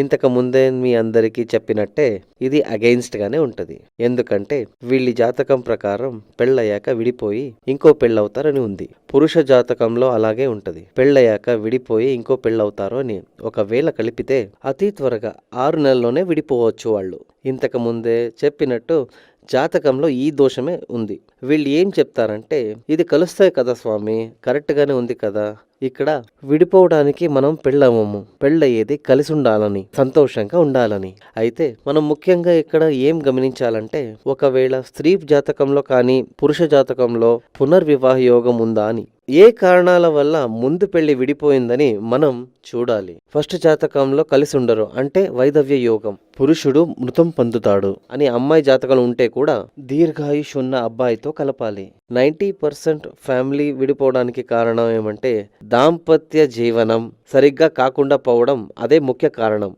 ఇంతకు ముందే మీ అందరికీ చెప్పినట్టే ఇది అగెయిన్స్ట్గానే ఉంటుంది. ఎందుకంటే వీళ్ళ జాతకం ప్రకారం పెళ్ళయ్యాక విడిపోయి ఇంకో పెళ్ళవుతారని ఉంది. పురుష జాతకంలో అలాగే ఉంటుంది. పెళ్ళయ్యాక విడిపోయి ఇంకో పెళ్ళవుతారు అని ఒకవేళ కలిపితే అతి త్వరగా ఆరు నెలల్లోనే విడిపోవచ్చు వాళ్ళు. ఇంతకు ముందే చెప్పినట్టు జాతకంలో ఈ దోషమే ఉంది. వీళ్ళు ఏం చెప్తారంటే ఇది కలుస్తాయి కదా స్వామి కరెక్ట్గానే ఉంది కదా ఇక్కడ విడిపోవడానికి మనం పెళ్ళవము పెళ్ళయ్యేది కలిసి ఉండాలని సంతోషంగా ఉండాలని. అయితే మనం ముఖ్యంగా ఇక్కడ ఏం గమనించాలంటే ఒకవేళ స్త్రీ జాతకంలో కానీ పురుష జాతకంలో పునర్వివాహ యోగం ఉందా అని. ఏ కారణాల వల్ల ముందు పెళ్ళి విడిపోయిందని మనం చూడాలి. ఫస్ట్ జాతకంలో కలిసి ఉండరు అంటే వైదవ్య యోగం. పురుషుడు మృతం పొందుతాడు అని అమ్మాయి జాతకాలు ఉంటే కూడా దీర్ఘాయుష్ ఉన్న అబ్బాయితో కలపాలి. నైంటీ పర్సెంట్ ఫ్యామిలీ విడిపోవడానికి కారణం ఏమంటే దాంపత్య జీవనం సరిగ్గా కాకుండా పోవడం అదే ముఖ్య కారణం.